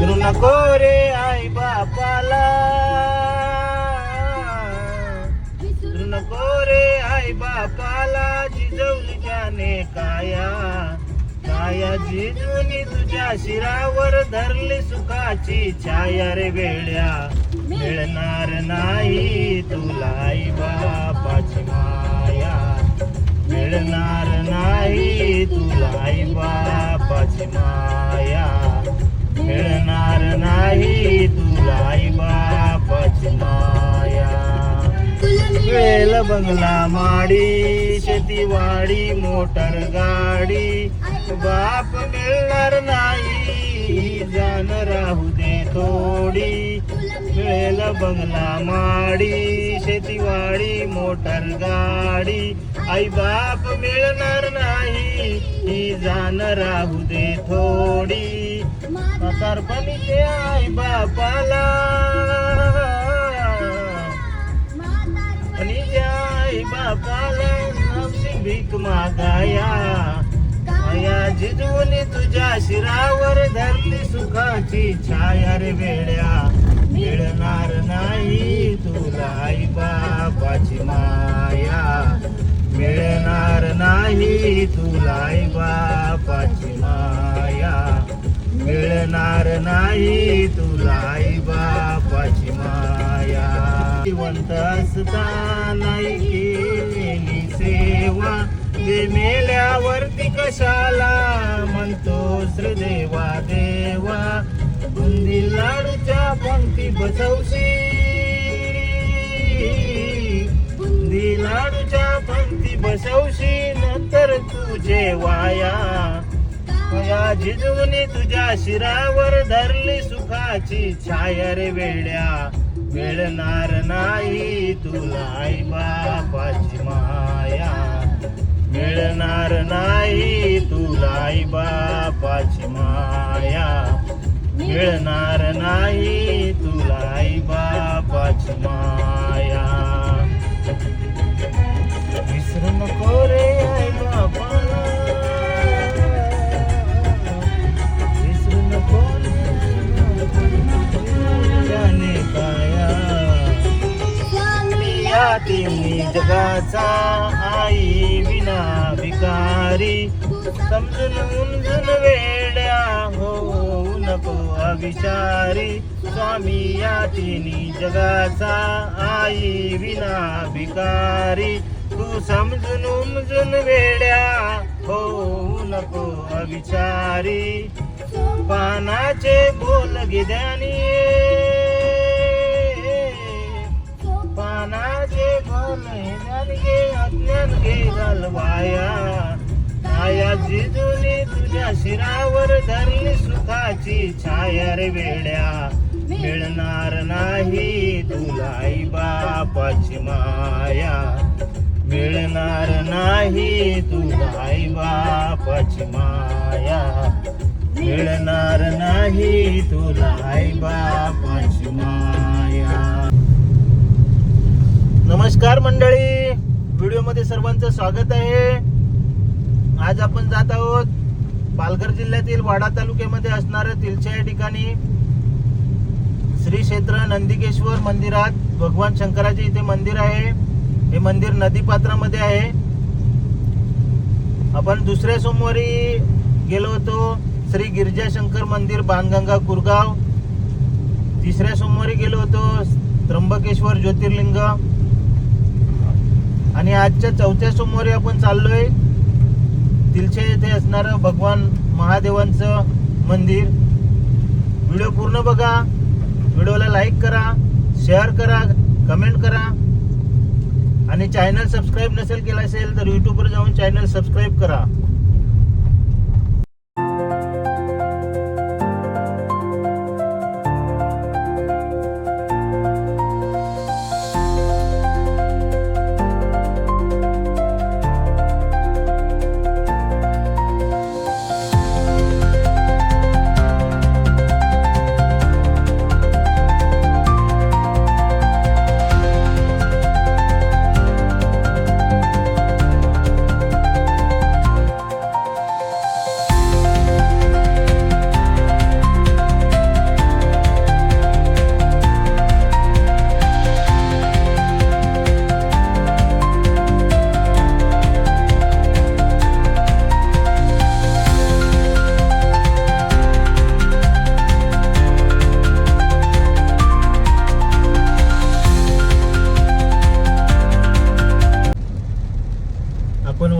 विसरू नको रे आई बापाला. विसरू नको रे आई बापाला. जिजवली त्याने काया. काया जिजूनी तुझ्या शिरावर धरली सुखाची छाया रे वेड्या. मिळणार नाही तुला आई बापाची माया. मिळणार नाही तुला आई बापाची माया. मिळणार नाही तुला आई बापाची माया. बंगला माडी शेतीवाडी मोटर गाडी. बाप मिळणार नाही जाण राहू दे थोडी. मिळेल बंगला माडी शेतीवाडी मोटर गाडी. आई बाप मिळणार नाही ही जाण राहू दे थोडी. म्हातारपणीचे आई बापाला. आणि त्या आई बापाला नवशी भीक मागाया. आया तुझ्या शिरावर धरली सुखाची छाया रे वेड्या. मिळणार नाही तुला आई बापाची माया. मिळणार नाही तुला आई बापाची माया. मिळणार नाही तुला आई बापाची माया. जिवंत असतानाही केलेली सेवा. जे मेल्यावरती कशाला म्हणतो श्रीदेवा देवा. बुंदीला लाडूच्या बसवशी बुंदी लाडूच्या पंक्ती बसवशी नंतर तुझे वाया या जिजवणी तुझ्या शिरावर धरली सुखाची छाया रे वेड्या. मिळणार नाही तुला आई बापाची माया. मिळणार नाही तुला आई बापाची माया. मिळणार नाही माया. विसरू नको रे आई बापाला. विसरू नको त्याने काया या तिन्ही जगाचा आई विना विकारी समजून उमजून वेड्या होऊ नको अविचारी. स्वामी या तिन्ही जगाचा आई विना भिकारी. तू समजून उमजून वेड्या हो नको अविचारी. पानाचे बोल गिद्यानी. पानाचे बोल गे अज्ञान गे घालवाया आया जिजूनी तुझ्या शिरावर धरली सुखाची छाया रे वेड्या. मिळणार नाही तुला आई बापाची माया. मिळणार नाही तुला आई बापाची माया. मिळणार नाही तुला आई बापाची माया. नमस्कार मंडळी. व्हिडिओमध्ये सर्वांचं स्वागत आहे. आज आपण जात आहोत पालघर जिल्ह्यातील वाडा तालुक्यामध्ये असणाऱ्या तिलच्या या ठिकाणी. श्री क्षेत्र नंदिकेश्वर मंदिरात भगवान शंकराचे इथे मंदिर आहे. हे मंदिर नदीपात्रामध्ये आहे. आपण दुसऱ्या सोमवारी गेलो होतो. श्री गिरजाशंकर मंदिर बाणगंगा कुरगाव. तिसऱ्या सोमवारी गेलो होतो. त्र्यंबकेश्वर ज्योतिर्लिंग. आणि आजच्या चौथ्या सोमवारी आपण चाललोय. तिलचे येथे असणारं भगवान महादेवांचं मंदिर. व्हिडिओ पूर्ण बघा. व्हिडिओला लाईक करा शेअर करा कमेंट करा. आणि चॅनल सबस्क्राईब नसेल केला असेल तर यूट्यूबवर जाऊन चॅनल सबस्क्राईब करा.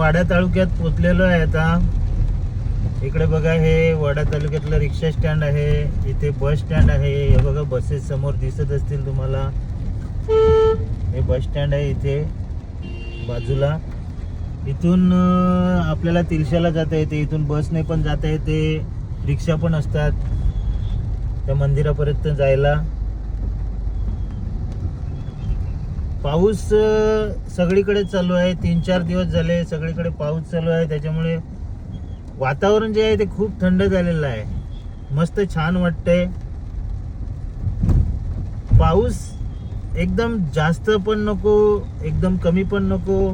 वाडा तालुक्यात पोचलेलो आहे आता. इकडे बघा हे वाडा तालुक्यातलं रिक्षा स्टँड आहे. इथे बस स्टँड आहे. हे बघा बसेस समोर दिसत असतील तुम्हाला. हे बस स्टँड आहे इथे बाजूला. इथून आपल्याला तिलशाला जाता येते. इथून बसने पण जाता येते. रिक्षा पण असतात. त्या मंदिरापर्यंत जायला. पाऊस सगळीकडे चालू आहे. तीन चार दिवस झाले सगळीकडे पाऊस चालू आहे. त्याच्यामुळे वातावरण जे आहे ते खूप थंड झालेलं आहे. मस्त छान वाटतंय. पाऊस एकदम जास्त पण नको एकदम कमी पण नको.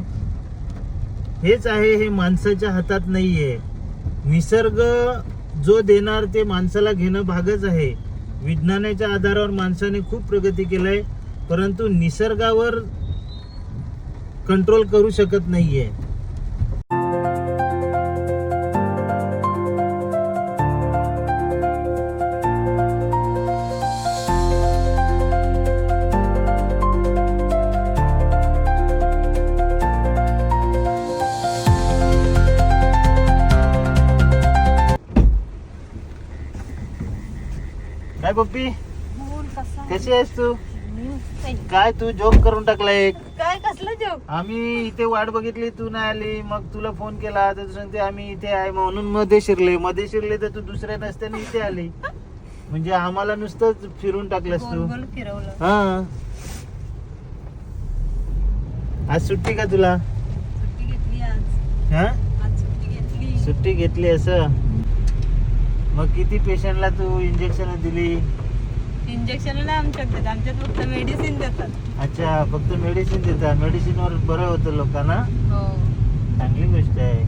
हेच आहे हे माणसाच्या हातात नाही आहे निसर्ग जो देणार ते माणसाला घेणं भागच आहे. विज्ञानाच्या आधारावर माणसाने खूप प्रगती केलाय. परंतु निसर्गावर कंट्रोल करू शकत नाहीये. काय पप्पी? कशी आहेस तू? काय तू जॉब करून टाकला एक काय कसलं जोक आम्ही इथे वाट बघितली तू नाही आली मग तुला फोन केला तर तू सांगते आम्ही इथे आहे. म्हणून मध्ये शिरले. मध्ये शिरले तर तू दुसऱ्या रस्त्याने इथे आली. म्हणजे आम्हाला नुसतंच फिरून टाकलंस तू. फिरवलं. हा. आज सुट्टी का तुला? सुट्टी घेतली आज. हा? आज सुट्टी घेतली. सुट्टी घेतली असं? मग किती पेशंटला तू इंजेक्शन दिली? इंजेक्शन नाही आमच्यात देत आमच्यात फक्त मेडिसिन देतात. अच्छा फक्त मेडिसिन देतात. मेडिसिन वर बरं होतं लोकांना? हो. चांगली गोष्ट आहे.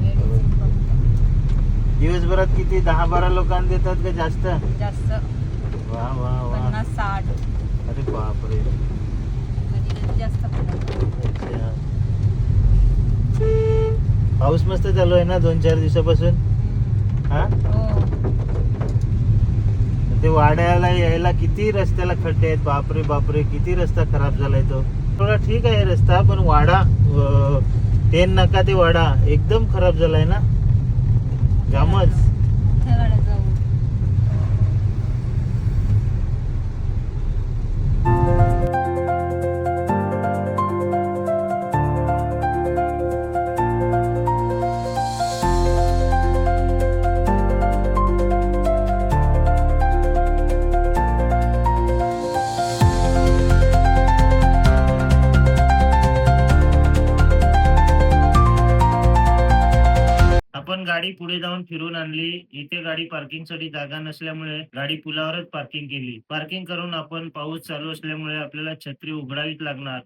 मेडिसिन फक्त. दिवसभरात किती? दहा बारा लोकांना देतात का जास्त? जास्त. वा वा वा. पन्नास साठ. अरे बापरे. कधी कधी जास्त पडतात. अच्छा. पाऊस मस्त चालू आहे ना दोन चार दिवसापासून. हा? हो. ते वाड्याला यायला किती रस्त्याला खड्डे आहेत? बापरे बापरे किती रस्ता खराब झालाय तो. थोडा ठीक आहे रस्ता पण वाडा टेन नका ते वाडा. एकदम खराब झालाय ना? जामच पुढे जाऊन फिरून आणली. इथे गाडी पार्किंगसाठी जागा नसल्यामुळे गाडी पुलावरच पार्किंग केली. पार्किंग करून आपण पाऊस चालू असल्यामुळे आपल्याला छत्री उघडावीच लागणार.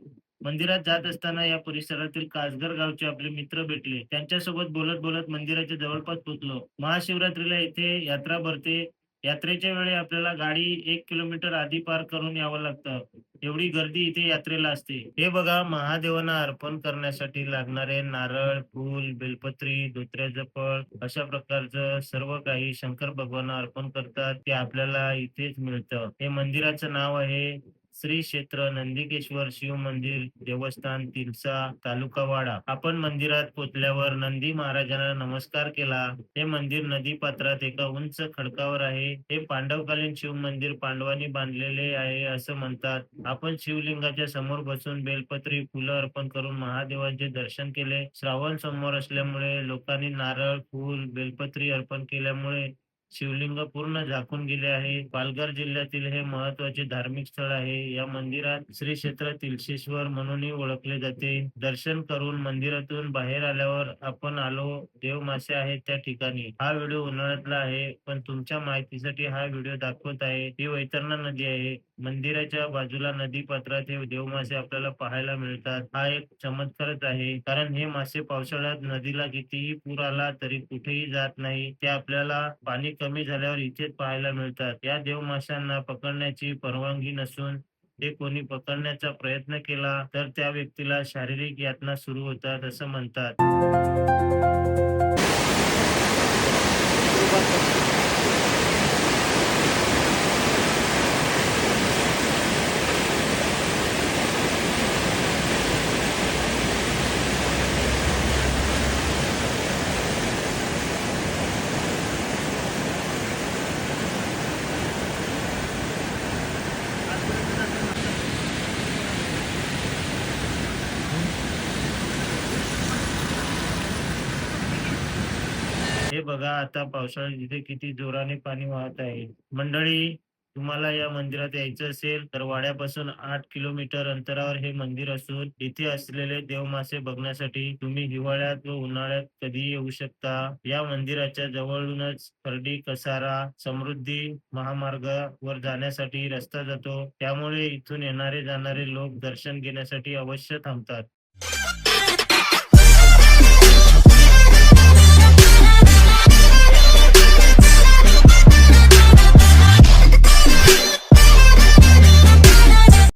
मंदिरात जात असताना या परिसरातील कासगर गावचे आपले मित्र भेटले. त्यांच्यासोबत बोलत बोलत मंदिराच्या जवळपास पोहोचलो. महाशिवरात्रीला इथे यात्रा भरते. यात्रेच्या वेळी आपल्याला गाडी एक किलोमीटर आधी पार करून यावं लागतं. एवढी गर्दी इथे यात्रेला असते. हे बघा महादेवांना अर्पण करण्यासाठी लागणारे नारळ फूल बेलपत्री धोत्र्याचं फळ अशा प्रकारचं सर्व काही शंकर भगवान अर्पण करतात. ते आपल्याला इथेच मिळतं. हे मंदिराचं नाव आहे श्री क्षेत्र नंदिकेश्वर शिव मंदिर देवस्थान तिलसा तालुका वाडा. आपण मंदिरात पोचल्यावर नंदी महाराजांना नमस्कार केला. हे मंदिर नदी पात्रात एका उंच खडकावर आहे. हे पांडवकालीन शिव मंदिर पांडवांनी बांधलेले आहे असं म्हणतात. आपण शिवलिंगाच्या समोर बसून बेलपत्री फुलं अर्पण करून महादेवांचे दर्शन केले. श्रावण समोर असल्यामुळे लोकांनी नारळ फुल बेलपत्री अर्पण केल्यामुळे शिवलिंग पूर्ण झाकून गेले आहे. पालघर जिल्ह्यातील हे महत्त्वाचे धार्मिक स्थळ आहे. या मंदिरात श्री क्षेत्र तिलशेश्वर म्हणूनही ओळखले जाते. दर्शन करून मंदिरातून बाहेर आल्यावर आपण आलो. देव मासे आहेत त्या ठिकाणी. हा व्हिडिओ उन्हाळ्यातला आहे. पण तुमच्या माहितीसाठी हा व्हिडिओ दाखवत आहे. ही वैतरणा नदी आहे. मंदिराच्या बाजूला नदी पात्रात हे देवमासे आपल्याला पाहायला मिळतात. हा एक चमत्कारच आहे. कारण हे मासे पावसाळ्यात नदीला कितीही पूर आला तरी कुठेही जात नाही. ते आपल्याला पाणी कमी झाल्यावर इथेच पाहायला मिळतात. या देवमाशांना पकडण्याची परवानगी नसून ते कोणी पकडण्याचा प्रयत्न केला तर त्या व्यक्तीला शारीरिक यातना सुरू होतात असं म्हणतात. हे बघा आता पावसाळ्यात इथे किती जोराने पाणी वाहत आहे. मंडळी तुम्हाला या मंदिरात यायचं असेल तर वाड्यापासून आठ किलोमीटर अंतरावर हे मंदिर असून इथे असलेले देवमासे बघण्यासाठी तुम्ही हिवाळ्यात व उन्हाळ्यात कधी येऊ शकता. या मंदिराच्या जवळूनच खर्डी कसारा समृद्धी महामार्गावर जाण्यासाठी रस्ता जातो. त्यामुळे इथून येणारे जाणारे लोक दर्शन घेण्यासाठी अवश्य थांबतात.